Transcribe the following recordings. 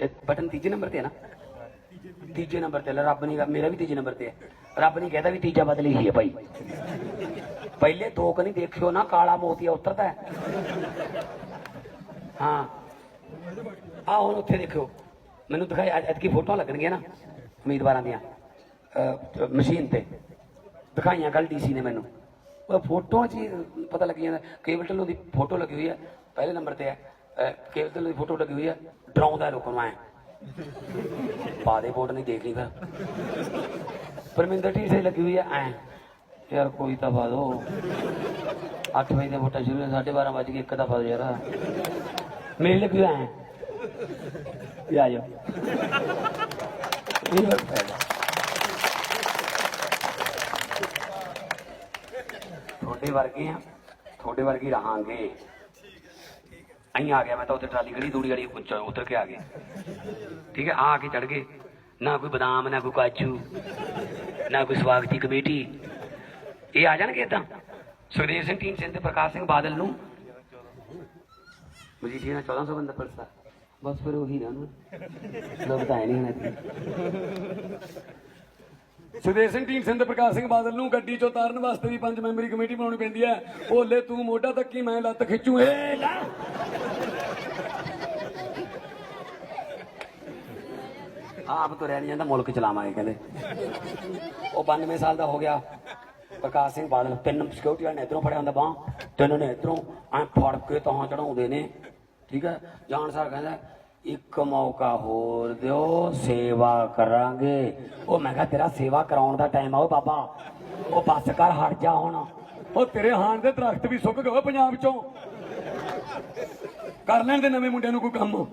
ਇਹ ਬਟਨ ਤੀਜੇ ਨੰਬਰ ਤੇ ਹੈ ਨਾ। ਤੀਜੇ ਨੰਬਰ ਤੇ ਰੱਬ ਨਹੀਂ ਮੇਰਾ ਵੀ ਤੀਜੇ ਨੰਬਰ ਤੇ ਹੈ ਰੱਬ ਨਹੀਂ ਕਹਿੰਦਾ ਵੀ ਤੀਜਾ ਬਦਲ ਹੀ ਹੈ ਭਾਈ। ਪਹਿਲੇ ਦੋ ਕਨੀ ਦੇਖਿਓ ਨਾ, ਕਾਲਾ ਮੋਤੀਆ ਉਤਰਦਾ ਹੈ। ਹਾਂ। ਆ ਹੁਣ ਉੱਥੇ ਦੇਖਿਓ। ਮੈਨੂੰ ਦਿਖਾਈ ਅੱਜ ਕੀ ਫੋਟੋਆਂ ਲੱਗਣਗੀਆਂ ਨਾ, ਉਮੀਦਵਾਰਾਂ ਦੀਆਂ। ਮਸ਼ੀਨ ਤੇ। ਦਿਖਾਈਆਂ ਕੱਲ ਡੀਸੀ ਨੇ ਮੈਨੂੰ। ਉਹ ਫੋਟੋਆਂ 'ਚ ਹੀ ਪਤਾ ਲੱਗ ਜਾਂਦਾ, ਕੇਬਲ ਢਿੱਲੋਂ ਦੀ ਫੋਟੋ ਲੱਗੀ ਹੋਈ ਹੈ ਪਹਿਲੇ ਨੰਬਰ ਤੇ ਹੈ ਅਹ, ਦੀ ਫੋਟੋ ਲੱਗੀ ਹੋਈ ਹੈ ਡਰਾਉਂਦਾ ਲੋਕਾਂ ਨੂੰ ਐ। ਪਾ ਦੇ ਵੋਟ ਨਹੀਂ ਦੇਖ ਲਈ ਫਿਰ। ਪਰਮਿੰਦਰ ਢੀਸੇ ਲੱਗੀ ਹੋਈ ਹੈ ਐ। ਯਾਰ ਕੋਈ ਤਾਂ ਪਾ ਦੋ। 8 ਵਜੇ ਦੀਆਂ ਵੋਟਾਂ ਸ਼ੁਰੂ ਨੇ 12:30 ਵਜ ਇੱਕ ਤਾਂ ਪਾ ਦੋ ਯਾਰ। ਮੇਰੇ ਲੱਗੀ ਹੋਈ ਐ। ਇਹ ਆ ਜਾਓ। ਇਹ ਵਕਤ ਹੈ ਤੁਹਾਡੇ ਵਰਗੇ ਆ ਤੁਹਾਡੇ ਵਰਗੇ ਰਹਾਂਗੇ। ਅਹੀਂ ਆ ਗਿਆ, ਮੈਂ ਤਾਂ ਉੱਥੇ ਟਰਾਲੀ ਖੜੀ ਦੂੜੀ ਵਾਲੀ ਉੱਚਾ ਉਤਰ ਕੇ ਆ ਗਿਆ ਠੀਕ ਹੈ, ਆ ਕੇ ਚੜ ਗਏ। ਨਾ ਕੋਈ ਬਦਾਮ, ਨਾ ਕੋਈ ਕਾਜੂ, ਨਾ ਕੋਈ ਸਵਾਗਤੀ ਕਮੇਟੀ। ਇਹ ਆ ਜਾਣਗੇ ਇਦਾਂ ਸੁਖਦੇਵ ਸਿੰਘ ਢੀਂਡ ਸਿੰਘ ਤੇ ਪ੍ਰਕਾਸ਼ ਸਿੰਘ ਬਾਦਲ ਨੂੰ? ਮਜੀਠੀਆ ਨਾਲ 1400 ਬੰਦਾ ਪਰਸਾ। ਬਸ ਫਿਰ ਉਹੀ ਨਾ ਉਹਨੂੰ। ਲੋਕ ਤਾਂ ਨਹੀਂ ਹੁਣ ਸੁਖਦੇਵ ਸਿੰਘ ਢੀਂਡ ਸਿੰਘ ਪ੍ਰਕਾਸ਼ ਸਿੰਘ ਬਾਦਲ ਨੂੰ ਗੱਡੀ ਚੋਂ ਉਤਾਰਨ ਵਾਸਤੇ ਵੀ ਪੰਜ ਮੈਂਬਰੀ ਕਮੇਟੀ ਬਣਾਉਣੀ ਪੈਂਦੀ ਹੈ। ਓਲੇ ਤੂੰ ਮੋਢਾ ਤੱਕੀ ਮੈਂ ਲੱਤ ਖਿੱਚੂ। ਏ ਲਾ! ਆਪ ਤੋਂ ਰਹਿ ਨਹੀਂ ਜਾਂਦਾ, ਮੁਲਕ ਚਲਾਵਾਂਗੇ ਕਹਿੰਦੇ। ਉਹ 92 ਸਾਲ ਦਾ ਹੋ ਗਿਆ। ਪ੍ਰਕਾਸ਼ ਸਿੰਘ ਬਾਦਲ, ਤਿੰਨ ਸਿਕਿਉਰਿਟੀ ਵਾਲੇ ਨੇ ਇਧਰੋਂ ਫੜਿਆ ਹੁੰਦਾ ਬਾਹ। ਤਿੰਨ ਨੇ ਇਧਰੋਂ ਐ ਫੜ ਕੇ ਤਾਂ ਚੜਾਉਂਦੇ ਨੇ। ਠੀਕ ਹੈ? ਜਾਣ ਸਾਰ ਕਹਿੰਦਾ, ਇੱਕ ਮੌਕਾ ਹੋਰ ਦਿਓ, ਸੇਵਾ ਕਰਾਂਗੇ। ਉਹ ਮੈਂ ਕਿਹਾ, ਤੇਰਾ ਸੇਵਾ ਕਰਾਉਣ ਦਾ ਟਾਈਮ ਆ ਉਹ ਬਾਬਾ। ਉਹ ਬੱਸ ਕਰ ਹਟ ਜਾ ਹੁਣ। ਉਹ ਤੇਰੇ ਹਾਣ ਦੇ ਦਰਖਤ ਵੀ ਸੁੱਕ ਗਏ ਪੰਜਾਬ ਚੋਂ। ਕਰ ਲੈਣ ਦੇ ਨਵੇਂ ਮੁੰਡਿਆਂ ਨੂੰ ਕੋਈ ਕੰਮ।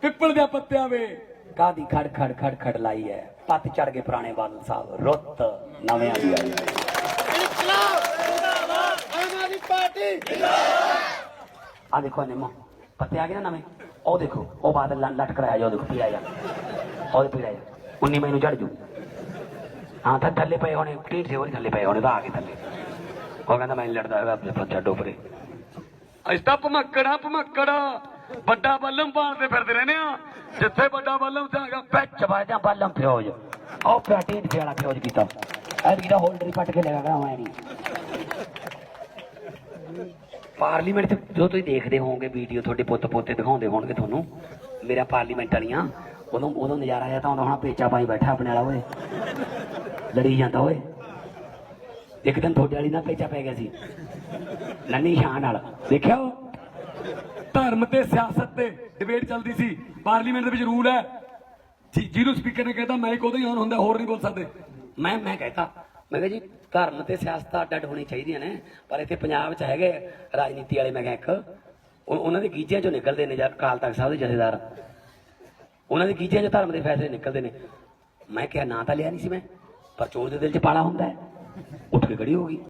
ਪਿੱਪਲ ਦੇ ਪੱਤਿਆਂ ਵੇ। ਕਾਦੀ ਖੜ ਖੜ ਖੜ ਖੜ ਲਾਈ ਹੈ? ਪੱਤ ਚੜ ਗਏ ਪੁਰਾਣੇ ਬਾਦਲ ਸਾਹਿਬ। ਰੁੱਤ ਨਵਿਆਂ ਦੀ ਆਈ ਹੈ। ਆ ਦੇਖੋ ਨਿੰਮੋ, ਪੱਤੇ ਆ ਗਏ ਨਾ ਨਵੇਂ? ਉਹ ਦੇਖੋ, ਉਹ ਬਾਦਲ ਲਟਕ ਰਿਹਾ ਜੋ ਦੇਖੋ ਪੀੜਾ ਜਾ ਉਹਦੇ ਪੀੜਾ ਜਾ 19 ਮਈ ਨੂੰ ਝੜ ਜੂ। ਹਾਂ ਤਾਂ ਥੱਲੇ ਪਏ ਹੋਣੇ, ਢੀਠ ਸੇ ਹੋਣੇ ਥੱਲੇ ਪਏ ਹੋਣੇ ਤਾਂ ਆ ਗਏ ਥੱਲੇ। ਉਹ ਕਹਿੰਦਾ ਮੈਂ ਲੜਦਾ ਹੈਗਾ ਛੱਡੋ ਪਰੇ ਅਸੀਂ ਤਾਂ ਭਮੱਕੜਾ ਭਮੱਕੜਾ। ਵੱਡਾ ਬੱਲਮ ਪਾਲਦੇ ਫਿਰਦੇ ਰਹਿੰਦੇ ਆ। ਜਿੱਥੇ ਵੱਡਾ ਬੱਲਮ ਜਾਗਾ ਪੈਚ ਵਾਜਾ ਬੱਲਮ ਫਿਰੋਜ। ਉਹ ਪ੍ਰੋਟੀਨ ਵਾਲਾ ਫਿਰੋਜ ਕੀਤਾ। ਐਤਕੀ ਦਾ ਹੋਲਡਰ ਹੀ ਪੱਟ ਕੇ ਲਗਾ ਮੈਂ ਨਹੀਂ। ਪਾਰਲੀਮੈਂਟ ਚ ਜੋ ਤੁਸੀਂ ਦੇਖਦੇ ਹੋਵੋਗੇ ਵੀਡੀਓ ਤੁਹਾਡੇ ਪੁੱਤ ਪੋਤੇ ਦਿਖਾਉਂਦੇ ਹੋਣਗੇ ਤੁਹਾਨੂੰ, ਮੇਰਾ ਪਾਰਲੀਮੈਂਟ ਵਾਲੀਆਂ ਉਦੋਂ ਉਦੋਂ ਨਜ਼ਾਰਾ ਆਇਆ ਤਾਂ ਹੁਣ, ਪੇਚਾ ਪਾਈ ਬੈਠਾ ਆਪਣੇ ਵਾਲਾ, ਓਏ। ਲੜੀ ਜਾਂਦਾ, ਓਏ। ਇੱਕ ਦਿਨ ਤੁਹਾਡੇ ਵਾਲੀ ਨਾਲ ਪੇਚਾ ਪੈ ਗਿਆ ਸੀ। ਨੰਨੀ ਸ਼ਾਨ ਨਾਲ। ਦੇਖਿਆ ਧਰਮ ਤੇ ਸਿਆਸਤ ਤੇ ਡਿਬੇਟ ਚੱਲਦੀ ਸੀ। ਪਾਰਲੀਮੈਂਟ ਦੇ ਵਿੱਚ ਰੂਲ ਹੈ। ਜਿਹਨੂੰ ਸਪੀਕਰ ਨੇ ਕਹਿਤਾ ਮਾਈਕ ਉਦੋਂ ਹੀ ਆਨ ਹੁੰਦਾ, ਹੋਰ ਨਹੀਂ ਬੋਲ ਸਕਦੇ। ਮੈਂ ਮੈਂ ਕਹਤਾ, ਮੈਂ ਕਿਹਾ ਜੀ, ਧਰਮ ਤੇ ਸਿਆਸਤ ਅੱਡ ਹੋਣੀ ਚਾਹੀਦੀਆਂ ਨੇ, ਪਰ ਇੱਥੇ ਪੰਜਾਬ 'ਚ ਹੈਗੇ ਰਾਜਨੀਤੀ ਵਾਲੇ, ਮੈਂ ਕਿਹਾ ਇੱਕ ਉਹਨਾਂ ਦੇ ਗੀਜਿਆਂ 'ਚੋਂ ਨਿਕਲਦੇ ਨੇ ਜਦ ਅਕਾਲ ਤਖਤ ਸਾਹਿਬ ਦੇ ਜਥੇਦਾਰ। ਉਹਨਾਂ ਦੇ ਗੀਜਿਆਂ 'ਚ ਧਰਮ ਦੇ ਫੈਸਲੇ ਨਿਕਲਦੇ ਨੇ। ਮੈਂ ਕਿਹਾ, ਨਾਂ ਤਾਂ ਲਿਆ ਨਹੀਂ ਸੀ ਮੈਂ, ਪਰ ਚੋਰ ਦੇ ਦਿਲ 'ਚ ਪਾਲਾ ਹੁੰਦਾ ਹੈ। ਉੱਠ ਕੇ ਖੜੀ ਹੋ ਗਈ।